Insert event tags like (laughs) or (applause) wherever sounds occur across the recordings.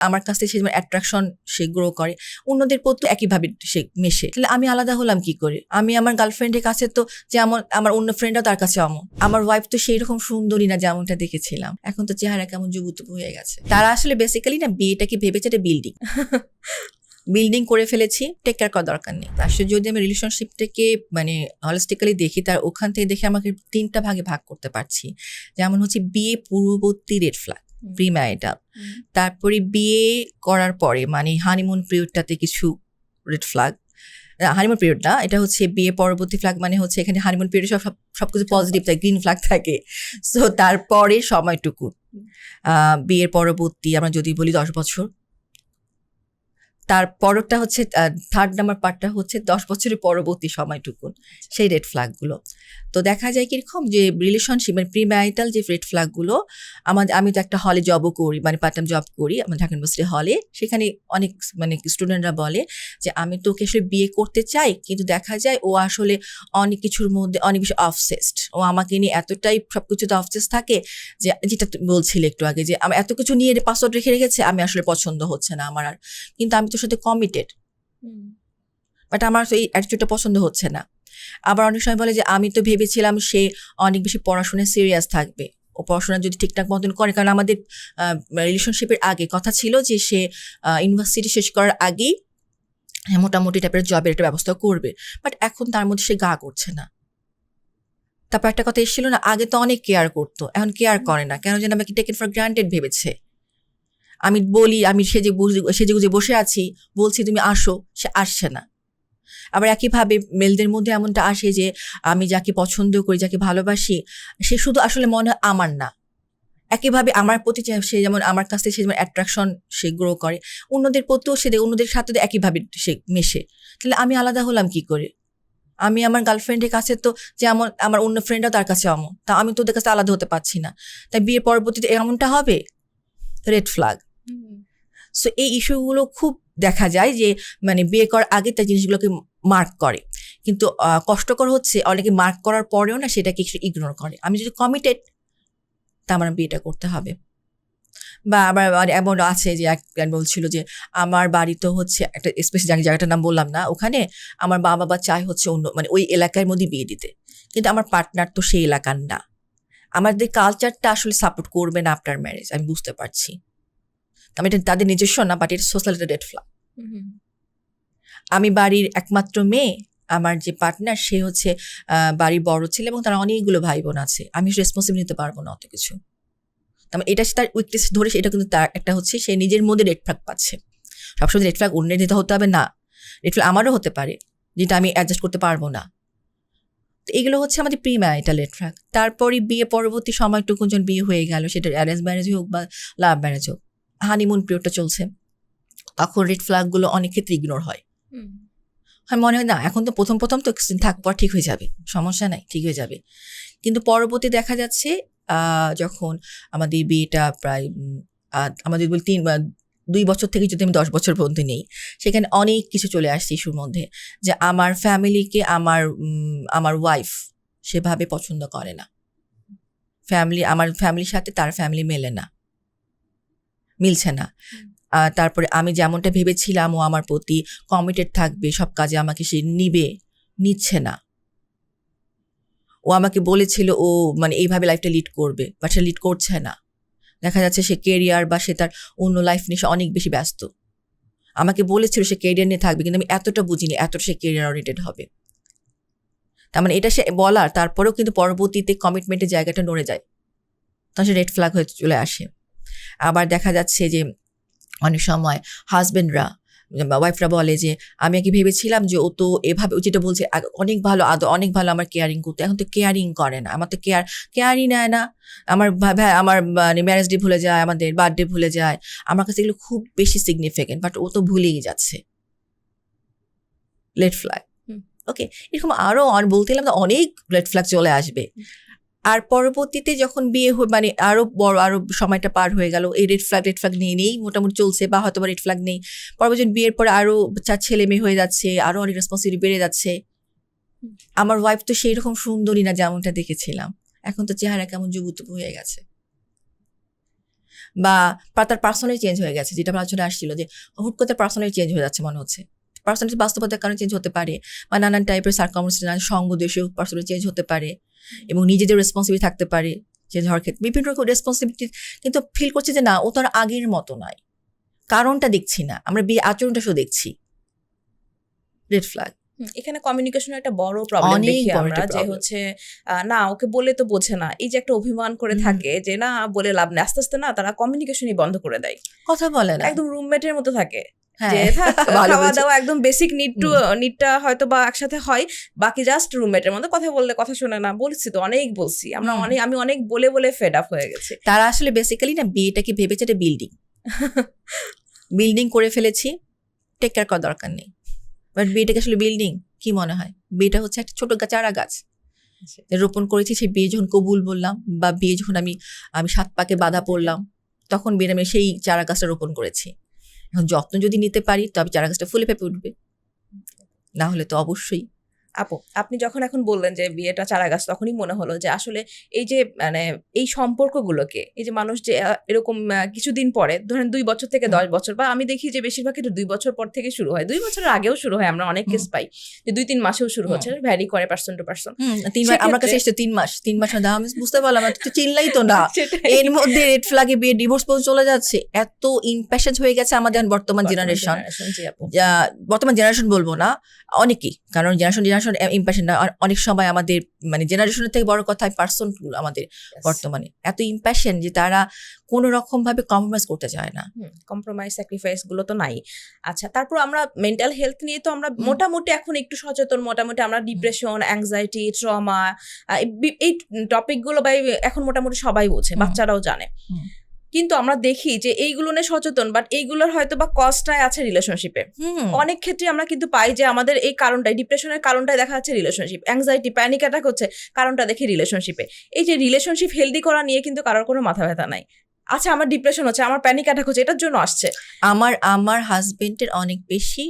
আমার কাছ থেকে সে অ্যাট্রাকশন সে গ্রো করে, অন্যদের প্রতি একইভাবে সে মেশে। তাহলে আমি আলাদা হলাম কি করে? আমি আমার গার্লফ্রেন্ডের কাছে তো যেমন আমার অন্য ফ্রেন্ডও তার কাছে অমন। আমার ওয়াইফ তো সেই রকম সুন্দরী না যেমনটা দেখেছিলাম। এখন তো চেহারা কেমন যুবতু হয়ে গেছে। তারা আসলে বেসিক্যালি না বিয়েটাকে ভেবেছে এটা বিল্ডিং বিল্ডিং (laughs) করে ফেলেছি টেক কেয়ার করার দরকার নেই। তার আসলে যদি আমি রিলেশনশিপটাকে মানে হলিস্টিক্যালি দেখি, তার ওখান থেকে দেখে আমাকে তিনটা ভাগে ভাগ করতে পারছি। যেমন হচ্ছে বিয়ে পূর্ববর্তী রেড ফ্ল্যাগ প্রি এটা তারপরে বিয়ে করার পরে মানে হানিমুন পিরিয়ডটাতে কিছু রেড ফ্ল্যাগ হানিমুন পিরিয়ড না এটা হচ্ছে বিয়ে পরবর্তী ফ্ল্যাগ মানে হচ্ছে এখানে হানিমুন পিরিয়ড সব সব- কিছু পজিটিভ থাকে গ্রিন ফ্ল্যাগ থাকে। সো তারপরে সময়টুকু। বিয়ের পরবর্তী আমরা যদি বলি দশ বছর তার পরটা হচ্ছে থার্ড নাম্বার পার্টটা হচ্ছে দশ বছরের পরবর্তী সময়টুকু সেই রেড ফ্ল্যাগগুলো তো দেখা যায় কীরকম যে রিলেশনশিপ মানে প্রি ম্যারিটাল যে রেড ফ্ল্যাগগুলো আমাদের আমি তো একটা হলে জবও করি মানে পার্ট টাইম জব করি, আমার ঢাকা ইউনিভার্সিটি হলে সেখানে অনেক মানে স্টুডেন্টরা বলে যে, আমি তোকে আসলে বিয়ে করতে চাই, কিন্তু দেখা যায় ও আসলে অনেক কিছুর মধ্যে, অনেক বেশি অফসেসড ও আমাকে নিয়ে এতটাই সব কিছুতে অফসেস থাকে যে, যেটা বলছিলে একটু আগে যে আমি এত কিছু নিয়ে পাসওয়ার্ড রেখে রেখেছে, আমি আসলে পছন্দ হচ্ছে না আমার আর। কিন্তু আমি তোর সাথে কমিটেড বাট আমার এই অ্যাটিটিউডটা পছন্দ হচ্ছে না। আবার অনেক সময় বলে যে আমি তো ভেবেছিলাম সে অনেক বেশি পড়াশোনায় সিরিয়াস থাকবে। ও পড়াশোনা যদি ঠিকঠাক মতন করে। কারণ আমাদের রিলেশনশিপের আগে কথা ছিল যে সে ইউনিভার্সিটি শেষ করার আগেই মোটামুটি টাইপের জবের একটা ব্যবস্থা করবে। বাট এখন তার মধ্যে সে গা করছে না। তারপর একটা কথা এসেছিল না আগে তো অনেক কেয়ার করতো। এখন কেয়ার করে না। কেন যেন আমাকে টেকেন ফর গ্রান্টেড ভেবেছে। আমি বলি, আমি সেজে সেজে গুজে বসে আছি, বলছি তুমি আসো, সে আসছে না। আবার একইভাবে মেলদের মধ্যে এমনটা আসে যে, আমি যাকে পছন্দ করি, যাকে ভালোবাসি, সে শুধু আসলে মনে হয় আমার না। একইভাবে আমার প্রতি সে যেমন আমার কাছ থেকে সে যেমন অ্যাট্রাকশন সে গ্রো করে, অন্যদের প্রতিও সে অন্যদের সাথে একইভাবে সে মেশে। তাহলে আমি আলাদা হলাম কি করে? আমি আমার গার্লফ্রেন্ডের কাছে তো যেমন আমার অন্য ফ্রেন্ডও তার কাছে অমন, তা আমি তো ওদের কাছে আলাদা হতে পারছি না। তাই বিয়ের পরবর্তীতে এমনটা হবে? রেড ফ্ল্যাগ সো এই ইস্যুগুলো খুব দেখা যায় যে মানে বিয়ে করার আগে তার জিনিসগুলোকে মার্ক করে। কিন্তু কষ্টকর হচ্ছে অনেকে মার্ক করার পরেও না সেটাকে ইগনোর করে। আমি যদি কমিটেড তা আমার বিয়েটা করতে হবে। বা আবার এমন আছে যে, এক বলছিল যে, আমার বাড়ি তো হচ্ছে একটা স্পেশাল জায়গা জায়গাটার নাম বললাম না, ওখানে আমার মা বাবা চায় হচ্ছে অন্য মানে ওই এলাকার মধ্যে বিয়ে দিতে। কিন্তু আমার পার্টনার তো সেই এলাকার না। আমাদের কালচারটা আসলে সাপোর্ট করবে না আফটার ম্যারেজ আমি বুঝতে পারছি। আমি এটা তাদের নিজস্ব না বাট এটা সোশ্যাল রেড ফ্ল্যাগ আমি বাড়ির একমাত্র মেয়ে আমার যে পার্টনার সে হচ্ছে বাড়ির বড় ছেলে এবং তার অনেকগুলো ভাই বোন আছে। আমি রেসপন্সিবল নিতে পারব না অত কিছু। তার মানে এটা তার উইকনেস ধরে সেটা কিন্তু তার একটা হচ্ছে সে নিজের মধ্যে রেড ফ্ল্যাগ পাচ্ছে। সবসময় রেড ফ্ল্যাগ অন্যের দিতে হতে হবে না। রেড ফ্ল্যাগ আমারও হতে পারে যেটা আমি অ্যাডজাস্ট করতে পারব না। তো এগুলো হচ্ছে আমাদের প্রি ম্যারিটাল রেড ফ্ল্যাগ তারপরে বিয়ে পরবর্তী সময়টুকু যখন বিয়ে হয়ে গেল সেটা অ্যারেঞ্জ ম্যারেজ হোক বা লাভ ম্যারেজ হোক হানিমুন পিরিয়ডটা চলছে তখন রেড ফ্ল্যাগগুলো অনেক ক্ষেত্রে ইগনোর হয়। হয় মনে হয় না এখন তো প্রথম প্রথম তো কিছুদিন থাক ঠিক হয়ে যাবে সমস্যা নাই ঠিক হয়ে যাবে। কিন্তু পরবর্তী দেখা যাচ্ছে যখন আমাদের বিয়েটা প্রায় আমাদের বলি তিন দুই বছর থেকে যদি আমি দশ বছর পর্যন্ত নেই সেখানে অনেক কিছু চলে আসছে ইস্যুর মধ্যে যে আমার ফ্যামিলিকে আমার আমার ওয়াইফ সেভাবে পছন্দ করে না। ফ্যামিলি আমার ফ্যামিলির সাথে তার ফ্যামিলি মেলে না। মিলছে না। তারপরে আমি যেমনটা ভেবেছিলাম ও আমার প্রতি কমিটেড থাকবে সব কাজে আমাকে সে নিবে নিচ্ছে না। ও আমাকে বলেছিল ও মানে এইভাবে লাইফটা লিড করবে বা সে লিড করছে না। দেখা যাচ্ছে সে কেরিয়ার বা সে তার অন্য লাইফ নিয়ে সে অনেক বেশি ব্যস্ত। আমাকে বলেছিল সে কেরিয়ার নিয়ে থাকবে কিন্তু আমি এতটা বুঝিনি এতটা সে কেরিয়ার ওরিয়েন্টেড হবে। তার মানে এটা সে বলার তারপরেও কিন্তু পরবর্তীতে কমিটমেন্টের জায়গাটা নড়ে যায়। তখন সে রেড ফ্ল্যাগ হয়ে চলে আসে। আবার দেখা যাচ্ছে যে অনেক সময় হাজবেন্ডরা ওয়াইফরা বলে যে আমি আগে ভেবেছিলাম যে ও তো এভাবে ও যেটা বলছে অনেক ভালো আদৌ অনেক ভালো আমার কেয়ারিং করতে। এখন তো কেয়ারিং করে না। আমার তো কেয়ার কেয়ারই নেয় না। আমার আমার মানে ম্যারেজ ডে ভুলে যায় আমাদের বার্থডে ভুলে যায়। আমার কাছে এগুলো খুব বেশি সিগনিফিকেন্ট বাট ও তো ভুলেই যাচ্ছে। Red flag. ওকে এরকম আরও বলতে গেলাম অনেক রেড ফ্ল্যাগ চলে আসবে। আর পরবর্তীতে যখন বিয়ে হয়ে মানে আরও বড়, আরও সময়টা পার হয়ে গেল, এই রেড ফ্ল্যাগ রেড ফ্ল্যাগ নিয়ে নেই মোটামুটি চলছে বা হয়তো রেড ফ্ল্যাগ নেই। পরবর্তী বিয়ের পরে আরও চার ছেলে মেয়ে হয়ে যাচ্ছে, আরও অনেক রেসপন্সিবিলিটি বেড়ে যাচ্ছে। আমার ওয়াইফ তো সেই রকম সুন্দরী না যেমনটা দেখেছিলাম। এখন তো চেহারা কেমন যুবতু হয়ে গেছে। বা তার পার্সোনালি চেঞ্জ হয়ে গেছে, যেটা আমার আলোচনা আসছিল যে হুট করে পার্সোনালি চেঞ্জ হয়ে যাচ্ছে মনে হচ্ছে। পার্সোনালি বাস্তবতার কারণে চেঞ্জ হতে পারে। বা নানান টাইপের সার্কমস্টেন্স সঙ্গ, দেশেও পার্সোনালি চেঞ্জ হতে পারে। এবং নিজেদের রেসপন্সিবিলিটি থাকতে পারে চেঞ্জ হওয়ার ক্ষেত্রে। বিভিন্ন রকম রেসপন্সিবিলিটি কিন্তু ফিল করছে যে না ও তো আর আগের মতো নয়। কারণটা দেখছি না। আমরা বিয়ে আচরণটা শুধু দেখছি। রেড ফ্ল্যাগ এখানে কমিউনিকেশনের একটা বড় প্রবলেম দেখি আমরা যে হচ্ছে না ওকে বলে তো বোঝে না। এই যে একটা অভিমান করে থাকে যে না বলে লাভ নেই। আস্তে আস্তে না তারা কমিউনিকেশনই বন্ধ করে দেয়। কথা বলে না। একদম রুমমেটের মতো থাকে। যে (laughs) ভালো খাওয়া দাওয়া একদম বেসিক নিড টু নিডটা হয়তো বা একসাথে হয় বাকি জাস্ট রুমমেটের মধ্যে কথা বললে কথা শোনে না। বলছি তো অনেক বলছি। আমরা অনেক আমি অনেক বলে বলে ফেড আপ হয়ে গেছি। তারা আসলে বেসিক্যালি না বিয়েটাকে ভেবেছে এটা বিল্ডিং বিল্ডিং (laughs) করে ফেলেছি টেক কেয়ার করার দরকার নেই। বাট বিয়েটাকে আসলে বিল্ডিং কি মনে হয়? বিয়েটা হচ্ছে একটা ছোট চারা গাছ। রোপণ করেছি সেই বিয়ে যখন কবুল বললাম বা বিয়ে যখন আমি আমি সাত পাকে বাধা পড়লাম তখন বিয়ে আমি সেই চারা গাছটা রোপণ করেছি। এখন যত্ন যদি নিতে পারি, তবে চারা গাছটা ফুলে ফেপে উঠবে। না হলে তো অবশ্যই। আপু আপনি যখন এখন বললেন যে বিয়েটা চারা গাছ তখনই মনে হলো যে আসলে এই যে মানে এই সম্পর্কগুলোকে এই যে মানুষ যে এরকম কিছুদিন পরে ধরেন দুই বছর থেকে দশ বছর বা আমি দেখি যে বেশিরভাগ এটা দুই বছর পর থেকে শুরু হয়। দুই বছরের আগেও শুরু হয় আমরা অনেক কেস পাই যে দুই তিন মাসেও শুরু হচ্ছে ভ্যারি করে পার্সন টু পার্সন তিন মাস আমার কাছে এসছে তিন মাস তিন মাস দাম আমি বুঝতে পারলাম তো চিনলাই তো না। (laughs) এর মধ্যে রেড ফ্ল্যাগে বিয়ে ডিভোর্স পর্যন্ত চলে যাচ্ছে এত ইম্প্যাশন হয়ে গেছে আমাদের বর্তমান জেনারেশন বর্তমান জেনারেশন বলব না অনেকেই কারণ জেনারেশন জেনারেশন ইম্প্যাশন না অনেক সময় আমাদের মানে জেনারেশনের থেকে বড় কথা পার্সন আমাদের বর্তমানে। এত ইম্প্যাশন যে তারা কোনো রকম ভাবে কম্প্রোমাইজ করতে চায় না। কম্প্রোমাইজ স্যাক্রিফাইসগুলো তো নাই। আচ্ছা তারপর আমরা মেন্টাল হেলথ নিয়ে তো আমরা মোটামুটি এখন একটু সচেতন মোটামুটি আমরা ডিপ্রেশন অ্যাংজাইটি ট্রমা এই টপিকগুলো বা এখন মোটামুটি সবাই বোঝে বাচ্চারাও জানে। কিন্তু আমরা দেখি যে এইগুলো নিয়ে সচেতন বাট এইগুলোর হয়তো বা কস্টটাই আছে রিলেশনশিপে অনেক ক্ষেত্রে আমরা কিন্তু পাই যে আমাদের এই কারণটাই ডিপ্রেশনের কারণটাই দেখা যাচ্ছে রিলেশনশিপ অ্যাংজাইটি প্যানিক অ্যাটাক হচ্ছে কারণটা দেখি রিলেশনশিপে এই যে রিলেশনশিপ হেলদি করা নিয়ে কিন্তু কারোর কোনো মাথা ব্যথা নাই। আচ্ছা আমার ডিপ্রেশন হচ্ছে আমার প্যানিক অ্যাটাক হচ্ছে এটার জন্য আসছে। আমার আমার হাজবেন্ডের অনেক বেশি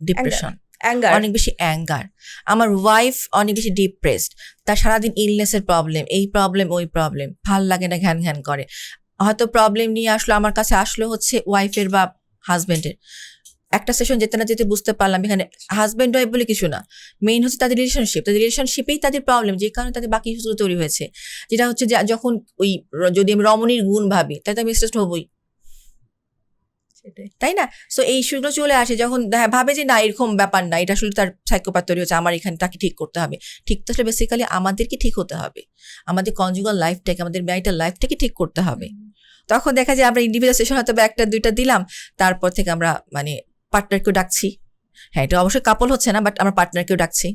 ডিপ্রেশন অ্যাঙ্গার অনেক বেশি অ্যাঙ্গার আমার ওয়াইফ অনেক বেশি ডিপ্রেসড তার সারাদিন ইলনেসের প্রবলেম এই প্রবলেম ওই প্রবলেম ভালো লাগে না ঘ্যান ঘ্যান করে। হয়তো প্রবলেম নিয়ে আসলো, আমার কাছে আসলো হচ্ছে ওয়াইফের বা হাজব্যান্ডের একটা সেশন যেতে না যেতে বুঝতে পারলাম, এখানে হাজবেন্ড ওয়াইফ বলে কিছু না। মেইন হচ্ছে তাদের রিলেশনশিপ তাদের রিলেশনশিপেই তাদের প্রবলেম যে কারণে তাদের বাকি ইস্যুগুলো তৈরি হয়েছে। যেটা হচ্ছে যখন ওই যদি আমি রমণীর গুণ ভাবি তাই তো আমি স্ট্রেস হবই। তাই না? সো এই ইস্যুগুলো চলে আসে যখন দেখা- ভাবে যে না এরকম ব্যাপার না এটা আসলে তার সাইকোপ্যাথ তৈরি হচ্ছে আমার এখানে তাকে ঠিক করতে হবে। ঠিক তো আসলে বেসিক্যালি আমাদেরকে ঠিক হতে হবে। আমাদের কনজুগাল লাইফটাকে আমাদের ম্যারিটাল লাইফটাকে ঠিক করতে হবে। তখন দেখা যায় আমরা ইন্ডিভিজুয়াল সেশন হয়তো একটা দুইটা দিলাম তারপর থেকে আমরা মানে পার্টনারকেও ডাকছি। হ্যাঁ এটা অবশ্যই কাপল হচ্ছে না বাট আমরা পার্টনারকেও ডাকছি।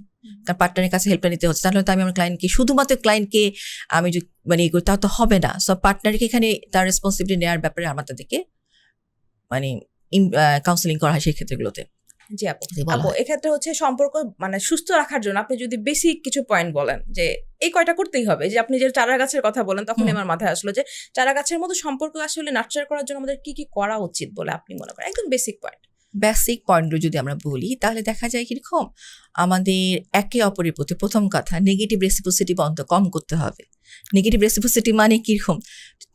কারণ পার্টনারের কাছে হেল্পটা নিতে হচ্ছে তাহলে তো আমি আমার ক্লায়েন্টকে শুধুমাত্র ক্লায়েন্টকে আমি যদি মানে ইয়ে করি তাও তো হবে না। সব পার্টনারকে এখানে তার রেসপন্সিবিলিটি নেওয়ার ব্যাপারে আমার তাদেরকে মানে কাউন্সেলিং করা হয় সেই ক্ষেত্রগুলোতে। জি আপু। এক্ষেত্রে হচ্ছে সম্পর্ক মানে সুস্থ রাখার জন্য আপনি যদি বেসিক কিছু পয়েন্ট বলেন যে এই কয়টা করতেই হবে? যে আপনি যে চারা গাছের কথা বলেন তখন আমার মাথায় আসলো যে চারা গাছের মতো সম্পর্ক আসলে নার্চার করার জন্য আমাদের কি কি করা উচিত বলে আপনি মনে করেন? একদম বেসিক পয়েন্ট বেসিক পয়েন্টগুলো যদি আমরা বলি তাহলে দেখা যায় কীরকম? আমাদের একে অপরের প্রতি প্রথম কথা নেগেটিভ রেসিপোসিটি বন্ধ কম করতে হবে। নেগেটিভ রেসিপোসিটি মানে কীরকম?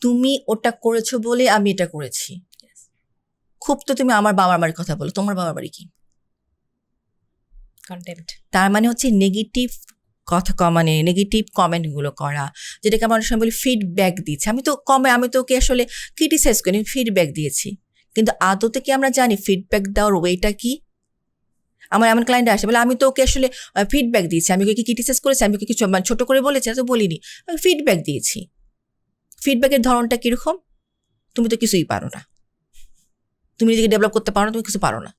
তুমি ওটা করেছ বলে আমি এটা করেছি। খুব তো তুমি আমার বাবার বাড়ির কথা বলো তোমার বাবার বাড়ি কি? কন্টেন্ট তার মানে হচ্ছে নেগেটিভ কথা ক- মানে নেগেটিভ কমেন্টগুলো করা যেটাকে আমরা অনেক সময় বলি ফিডব্যাক দিচ্ছি। আমি তো কমে আমি তো ওকে আসলে ক্রিটিসাইজ করি ফিডব্যাক দিয়েছি। কিন্তু আদতে কি আমরা জানি ফিডব্যাক দেওয়ার ওয়েটা কি? আমার এমন ক্লায়েন্ট আসে বলে আমি তো ওকে আসলে ফিডব্যাক দিয়েছি আমি ওকে ক্রিটিসাইজ করেছি আমি ওকে কিছু মানে ছোট করে বলেছি তো বলিনি। আমি ফিডব্যাক দিয়েছি। ফিডব্যাকের ধরনটা কীরকম? তুমি তো কিছুই পারো না। তুমি নিজেকে ডেভেলপ করতে পারো না, তুমি কিছু পারো না।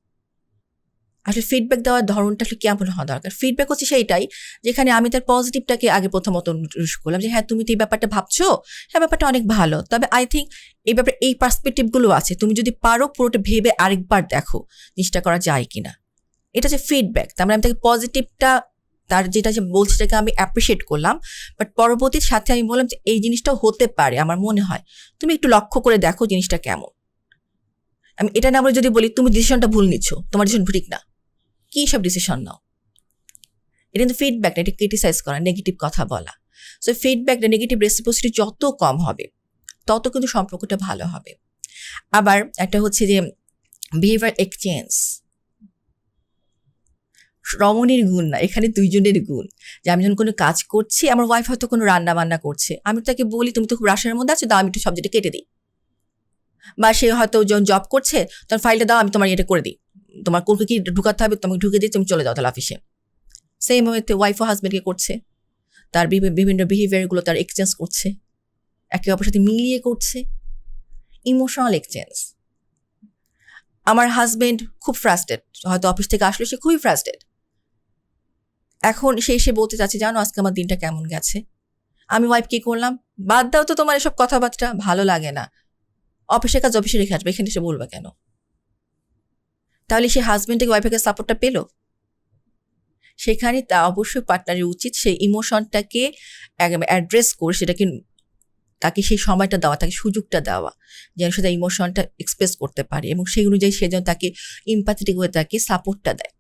আসলে ফিডব্যাক দেওয়ার ধরনটা আসলে কেমন হওয়া দরকার? ফিডব্যাক হচ্ছে সেইটাই, যেখানে আমি তার পজিটিভটাকে আগে প্রথমত ইন্ট্রোডিউস করলাম যে হ্যাঁ তুমি তো এই ব্যাপারটা ভাবছ হ্যাঁ ব্যাপারটা অনেক ভালো। তবে আই থিঙ্ক এই ব্যাপারে এই পার্সপেক্টিভগুলো আছে। তুমি যদি পারো পুরোটা ভেবে আরেকবার দেখো, জিনিসটা করা যায় কি না এটা হচ্ছে ফিডব্যাক তার মানে আমি তাকে পজিটিভটা তার যেটা যে বলছে সেটাকে আমি অ্যাপ্রিসিয়েট করলাম বাট পরবর্তীর সাথে আমি বললাম যে, এই জিনিসটাও হতে পারে, আমার মনে হয়। তুমি একটু লক্ষ্য করে দেখো জিনিসটা কেমন। আমি এটা না বলে যদি বলি, তুমি ডিসিশনটা ভুল নিচ্ছ, তোমার ডিসিশন ঠিক না। কি সব ডিসিশন নাও? এটা কিন্তু ফিডব্যাক না এটা ক্রিটিসাইজ করা নেগেটিভ কথা বলা। সো ফিডব্যাক নেগেটিভ রেসিপোসিটি যত কম হবে, তত কিন্তু সম্পর্কটা ভালো হবে। আবার একটা হচ্ছে যে বিহেভিয়ার এক্সচেঞ্জ রমণীর গুণ না, এখানে দুইজনের গুণ। যে আমি যখন কোনো কাজ করছি, আমার ওয়াইফ হয়তো কোনো রান্না বান্না করছে, আমি তাকে বলি, তুমি তো খুব রাশের মধ্যে আছো, দাও, আমি একটু সবজিটা কেটে দিই। বা সে হয়তো যখন জব করছে, তখন ফাইলটা দাও, আমি তোমার এটা করে দিই। তোমার কোর্কে কি ঢুকাতে হবে, তোমাকে ঢুকে দিই তুমি চলে যাও তাহলে অফিসে সেম ওয়েতে ওয়াইফ ও হাজবেন্ডকে করছে। তার বিভিন্ন বিহেভিয়ারগুলো তার এক্সচেঞ্জ করছে। একে অপরের সাথে মিলিয়ে করছে। ইমোশনাল এক্সচেঞ্জ আমার হাজবেন্ড খুব ফ্রাস্টেড হয়তো অফিস থেকে আসলে, সে খুবই ফ্রাস্টেড এখন সে এসে বলতে চাচ্ছে, জানো আজকে আমার দিনটা কেমন গেছে? আমি ওয়াইফ কি করলাম, বাদ দাও তো তোমার এসব কথাবার্তা, ভালো লাগে না। অফিসের কাজ অফিসে রেখে আসবে, এখানে এসে বলবে কেন? তাহলে সে হাজবেন্ড থেকে ওয়াইফের সাপোর্টটা পেল? সেখানে তা অবশ্যই পার্টনারের উচিত সেই ইমোশনটাকে অ্যাড্রেস করে সেটাকে, তাকে সেই সময়টা দেওয়া, তাকে সুযোগটা দেওয়া, যেন সে ইমোশনটা এক্সপ্রেস করতে পারে এবং সেই অনুযায়ী সে যেন তাকে ইম্প্যাথেটিক হয়ে তাকে সাপোর্টটা দেয়।